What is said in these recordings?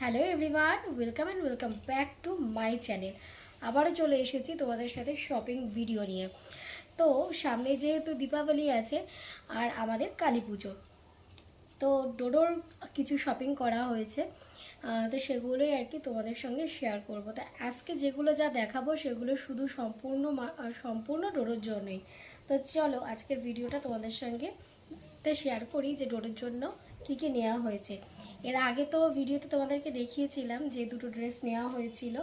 Hello everyone welcome and welcome back to my channel আবারও চলে এসেছি তোমাদের সাথে শপিং ভিডিও নিয়ে। তো সামনে যেহেতু দীপাবলি আছে আর আমাদের কালী পুজো, তো ডোডোর কিছু শপিং করা হয়েছে তো সেগুলোই আর কি তোমাদের সঙ্গে শেয়ার করব। তো আজকে যেগুলো যা দেখাবো সেগুলো শুধু সম্পূর্ণ সম্পূর্ণ ডোডোর জন্যই। তো চলো আজকের ভিডিওটা তোমাদের সঙ্গে শেয়ার করি যে ডোডোর জন্য কী কী নেওয়া হয়েছে। এর আগে তো ভিডিওতে তোমাদেরকে দেখিয়েছিলাম যে দুটো ড্রেস নেওয়া হয়েছিল।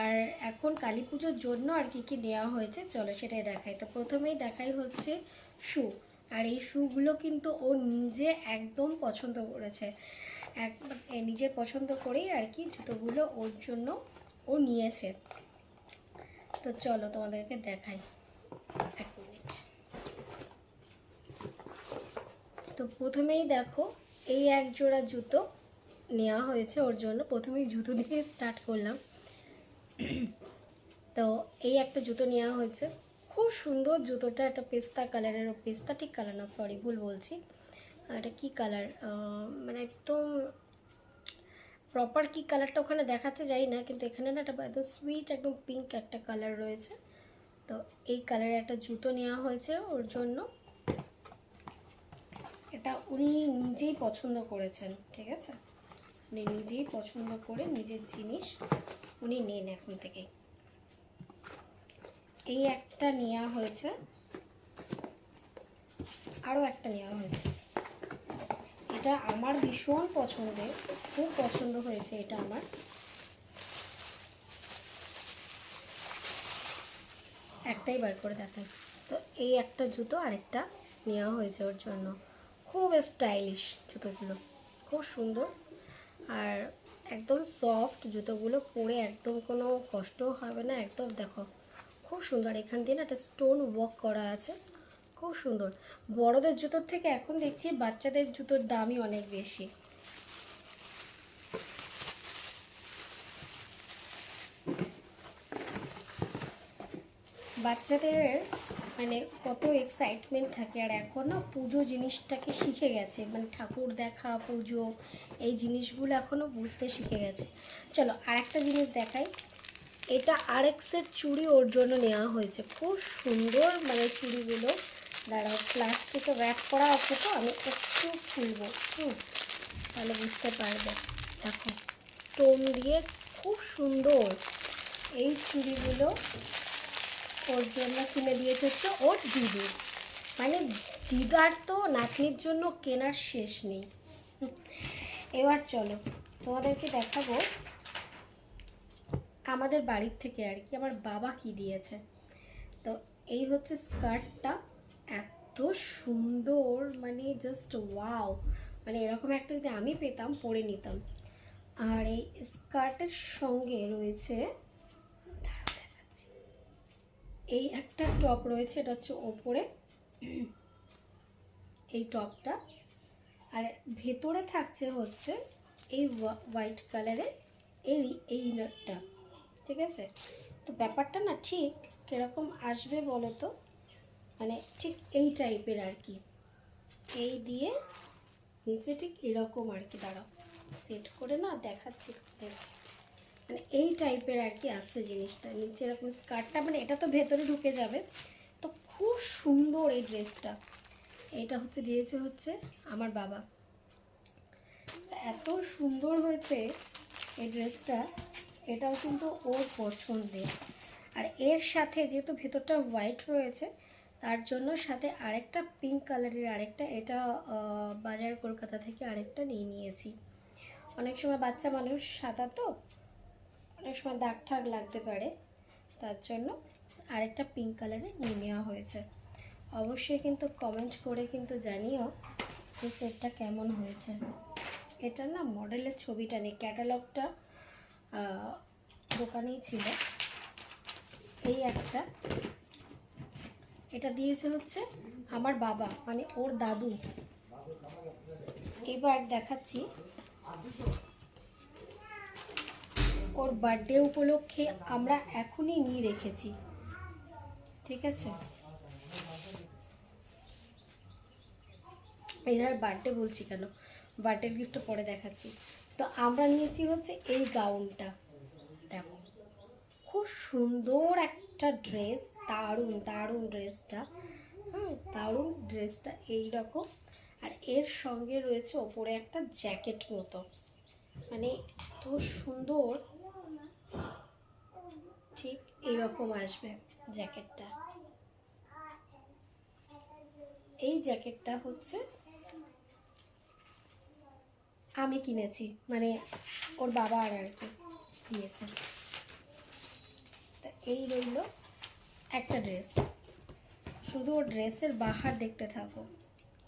আর এখন কালী পুজোর জন্য আর কি কি নেওয়া হয়েছে, চলো সেটাই দেখাই। তো প্রথমেই দেখাই হচ্ছে শু। আর এই শুগুলো কিন্তু ও নিজে একদম পছন্দ করেছে। এক নিজের পছন্দ করেই আর কি জুতোগুলো ওর জন্য ও নিয়েছে। তো চলো তোমাদেরকে দেখাই। এক মিনিট। তো প্রথমেই দেখো এই এক জোড়া জুতো নেওয়া হয়েছে ওর জন্য। প্রথমেই জুতো দিয়ে স্টার্ট করলাম। তো এই একটা জুতো নেওয়া হয়েছে। খুব সুন্দর জুতোটা একটা পেস্তা কালারের পেস্তা ঠিক কালার না সরি ভুল বলছি। এটা কী কালার মানে একদম প্রপার কি কালারটা ওখানে দেখাচ্ছে যাই না, কিন্তু এখানে না একটা একদম সুইট একদম পিঙ্ক একটা কালার রয়েছে। তো এই কালারের একটা জুতো নেওয়া হয়েছে ওর জন্য। এটা উনি নিজেই পছন্দ করেছেন, ঠিক আছে? উনি নিজেই পছন্দ করে নিজের জিনিস উনি নেন এখন থেকেই এই একটা নেওয়া হয়েছে। আরও একটা নেওয়া হয়েছে। এটা আমার ভীষণ পছন্দের, খুব পছন্দ হয়েছে এটা আমার। একটাই বার করে দেখাই। তো এই একটা জুতো আরেকটা নেওয়া হয়েছে ওর জন্য। খুব স্টাইলিশ জুতোগুলো, খুব সুন্দর। আর একদম সফট জুতোগুলো পরে একদম কোনো কষ্টও হবে না, একদম দেখো খুব সুন্দর। এখান দিয়ে না একটা স্টোন ওয়াক করা আছে, খুব সুন্দর। বড়দের জুতোর থেকে এখন দেখছি বাচ্চাদের জুতোর দামই অনেক বেশি। বাচ্চাদের মানে কত এক্সাইটমেন্ট থাকে। আর এখন না পুজো জিনিসটাকে শিখে গেছে। মানে ঠাকুর দেখা, পুজো, এই জিনিসগুলো এখনও বুঝতে শিখে গেছে। চলো আর একটা জিনিস দেখাই। এটা আরেক সেট চুড়ি ওর জন্য নেওয়া হয়েছে। খুব সুন্দর মানে চুড়িগুলো। দাঁড়াও প্লাস্টিকে র্যাপ করা আছে তো, আমি একটু খুলবো, হুম, তাহলে বুঝতে পারবে। দেখো স্টোন দিয়ে খুব সুন্দর। এই চুড়িগুলো ওর জন্য কিনে দিয়েছে হচ্ছে ওর দিদি। মানে দিদার তো নাতনির জন্য কেনার শেষ নেই। এবার চলো, তোমাদেরকে দেখাবো আমাদের বাড়ির থেকে আর কি, আমার বাবা কি দিয়েছে। তো এই হচ্ছে স্কার্টটা, এত সুন্দর মানে জাস্ট ওয়াও মানে এরকম একটা যদি আমি পেতাম, পরে নিতাম। আর এই স্কার্টের সঙ্গে রয়েছে এই একটা টপ রয়েছে, এটা হচ্ছে ওপরে। এই টপটা। আর ভেতরে থাকছে হচ্ছে এই হোয়াইট কালারের এই এই ইনারটা। ঠিক আছে? তো ব্যাপারটা না ঠিক কীরকম আসবে বলো তো? মানে ঠিক এই টাইপের আর কি। এই দিয়ে নিচে ঠিক এরকম আর কি, দাঁড়াও। সেট করে না দেখাচ্ছি। মানে এই টাইপের আর কি আসছে জিনিসটা। নিচে এরকম স্কার্টটা মানে এটা তো ভেতরে ঢুকে যাবে। তো খুব সুন্দর এই ড্রেসটা এটা হচ্ছে, দিয়েছে হচ্ছে আমার বাবা। এত সুন্দর হয়েছে এই ড্রেসটা এটাও কিন্তু ওর পছন্দের। আর এর সাথে যেহেতু ভেতরটা হোয়াইট রয়েছে, তার জন্য সাথে আরেকটা পিঙ্ক কালারের আরেকটা, এটা বাজার কলকাতা থেকে আরেকটা নিয়ে নিয়েছি। অনেক সময় বাচ্চা মানুষ সাদা তো অনেক সময় দাগ ঠাগ লাগতে পারে, তার জন্য আরেকটা পিঙ্ক কালারে নিয়ে নেওয়া হয়েছে। অবশ্যই কিন্তু কমেন্ট করে কিন্তু জানিও যে সেটটা কেমন হয়েছে। এটা না মডেলের ছবিটা নেই ক্যাটালগটা দোকানেই ছিল। এই একটা, এটা দিয়েছে হচ্ছে আমার বাবা মানে ওর দাদু। এবার দেখাচ্ছি ওর বার্থডে উপলক্ষে আমরা এখনই নিয়ে রেখেছি। ঠিক আছে? এটার বার্থডে বলছি কেন? বার্থডে গিফটটা পরে দেখাচ্ছি। তো আমরা নিয়েছি হচ্ছে এই গাউনটা দেখো, খুব সুন্দর একটা ড্রেস দারুণ দারুণ ড্রেসটা হুম, দারুণ ড্রেসটা এই রকম আর এর সঙ্গে রয়েছে ওপরে একটা জ্যাকেট মতো। মানে এত সুন্দর। এইরকম আসবে জ্যাকেটটা। এই জ্যাকেটটা হচ্ছে আমি কিনেছি মানে ওর বাবা আর আর কি দিয়েছে। তা এই রইল একটা ড্রেস। শুধু ওর ড্রেসের বাহার দেখতে থাকো।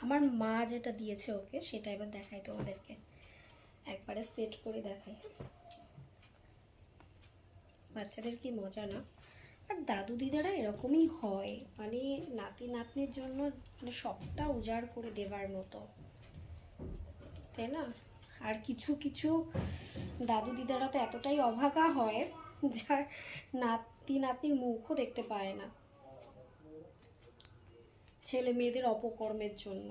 আমার মা যেটা দিয়েছে ওকে সেটা এবার দেখাই তোমাদেরকে। একবারে সেট করে দেখাই। বাচ্চাদের কি মজা না? আর দাদু দিদারা এরকমই হয়। মানে নাতি নাতনির জন্য মানে সবটা উজাড় করে দেবার মতো। তাই না? আর কিছু কিছু দাদু দিদারা তো এতটাই অভাগা হয়, যার নাতি নাতনির মুখও দেখতে পায় না। ছেলে মেয়েদের অপকর্মের জন্য।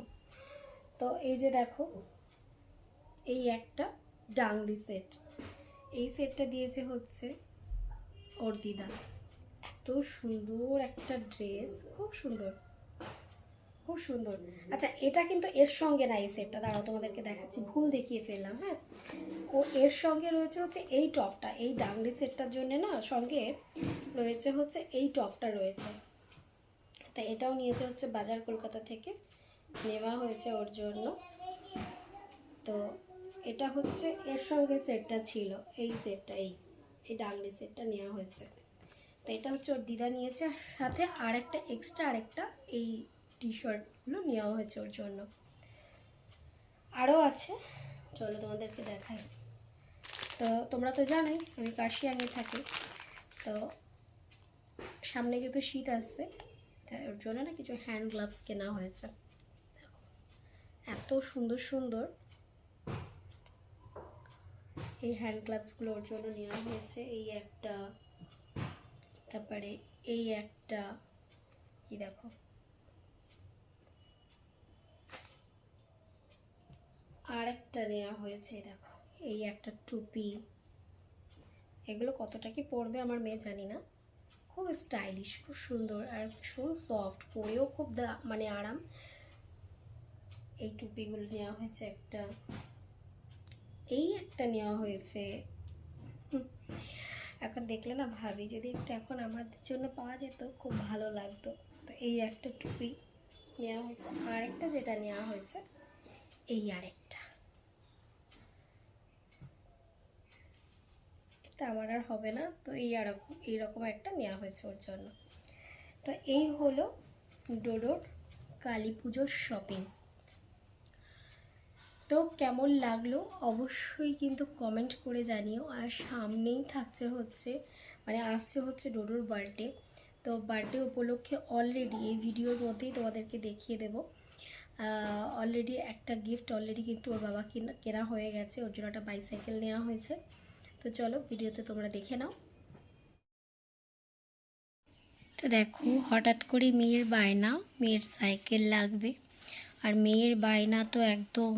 তো এই যে দেখো, এই একটা ডাংলি সেট এই সেটটা দিয়েছে হচ্ছে ওর দিদা। এত সুন্দর একটা ড্রেস খুব সুন্দর। খুব সুন্দর। আচ্ছা এটা কিন্তু এর সঙ্গে না এই সেটটা দাঁড়াও, তোমাদেরকে দেখাচ্ছি। ভুল দেখিয়ে ফেললাম হ্যাঁ? ও এর সঙ্গে রয়েছে হচ্ছে এই টপটা। এই ডাংলি সেটটার জন্য না সঙ্গে রয়েছে হচ্ছে এই টপটা রয়েছে। তা এটাও নিয়েছে হচ্ছে বাজার কলকাতা থেকে। নেওয়া হয়েছে ওর জন্য। তো এটা হচ্ছে এর সঙ্গে সেটটা ছিল। এই সেটটা এই। এই ডাংলি সেটটা নেওয়া হয়েছে। তো এটা হচ্ছে ওর দিদা নিয়েছে সাথে আর আরেকটা এক্সট্রা আরেকটা এই টি শার্টগুলো নেওয়া হয়েছে ওর জন্য। আরও আছে, চলো তোমাদেরকে দেখাই। তো তোমরা তো জানোই, আমি কাশিয়ানি থাকি। তো সামনে যেহেতু শীত আসছে, তাই ওর জন্য না কিছু হ্যান্ড গ্লাভস কেনা হয়েছে। এত সুন্দর সুন্দর এই হ্যান্ড গ্লাভসগুলো ওর জন্য নেওয়া হয়েছে। এই একটা, তারপরে এই একটা, এই দেখো। আর একটা নেওয়া হয়েছে দেখো। এই একটা টুপি। এগুলো কতটা কি পরবে আমার মেয়ে জানি না। খুব স্টাইলিশ খুব সুন্দর আর ভীষণ সফট পরেও খুব মানে আরাম। এই টুপিগুলো নেওয়া হয়েছে একটা। এই একটা নেওয়া হয়েছে। এখন দেখলে না ভাবি, যদি একটু এখন আমাদের জন্য পাওয়া যেত, খুব ভালো লাগতো। তো এই একটা টুপি নেওয়া হয়েছে। আরেকটা যেটা নেওয়া হয়েছে, এই আরেকটা। এটা আমার আর হবে না, তো এই আর এইরকম একটা নেওয়া হয়েছে ওর জন্য। তো এই হলো ডোডোর কালী পুজোর শপিং তো কেমন লাগল অবশ্যই কিন্তু কমেন্ট করে জানিও। আর সামনেই থাকছে হচ্ছে মানে আসছে হচ্ছে ডোডোর বার্থডে তো বার্থডে উপলক্ষে অলরেডি এই ভিডিওর মধ্যেই তোমাদেরকে দেখিয়ে দেবো। অলরেডি একটা গিফট অলরেডি কিন্তু ওর বাবা কেনা হয়ে গেছে। ওর জন্য একটা বাইসাইকেল নেওয়া হয়েছে। তো চলো ভিডিওতে তোমরা দেখে নাও। তো দেখো, হঠাৎ করে মেয়ের বায়না, মেয়ের সাইকেল লাগবে। আর মেয়ের বায়না তো একদম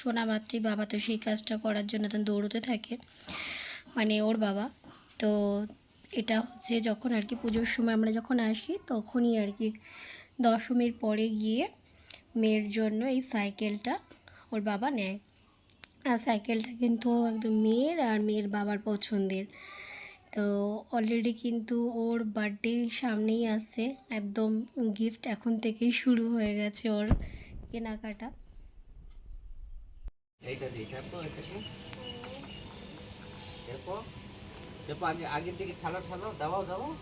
সোনা মাতৃ বাবা তো সেই কাজটা করার জন্য তো দৌড়তে থাকে মানে ওর বাবা। তো এটা হচ্ছে যখন আর কি পুজোর সময় আমরা যখন আসি তখনই আর কি দশমীর পরে গিয়ে মেয়ের জন্য এই সাইকেলটা ওর বাবা নেয়। আর সাইকেলটা কিন্তু একদম মেয়ের আর মেয়ের বাবার পছন্দের। তো অলরেডি কিন্তু ওর বার্থডে সামনেই আছে, একদম গিফট এখন থেকেই শুরু হয়ে গেছে ওর কেনাকাটা। এইটা দিই তারপর এটাকে এরপর এরপর আগে আগের দিকে ঠালো ঠালো দাবাও দাবাও।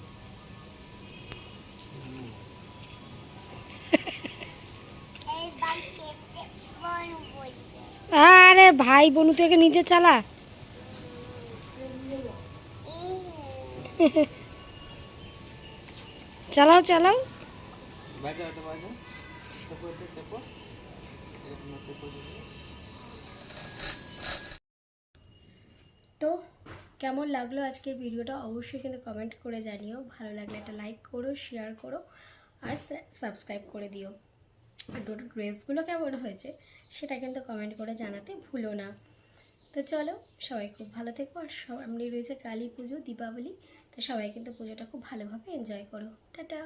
আরে ভাই বনু থেকে নিজে চালা? চালাও চালাও। বাজাও বাজাও তারপর এটা তারপর তো কেমন লাগল আজকের ভিডিওটা অবশ্যই কিন্তু কমেন্ট করে জানিও। ভালো লাগলে একটা লাইক করো শেয়ার করো আর সাবস্ক্রাইব করে দিও। আর দুটো ড্রেসগুলো কেমন হয়েছে সেটা কিন্তু কমেন্ট করে জানাতে ভুলো না। তো চলো, সবাই খুব ভালো থেকো আর সামনে রয়েছে কালী পুজো, দীপাবলি। তো সবাই কিন্তু পুজোটা খুব ভালোভাবে এনজয় করো। টাটা!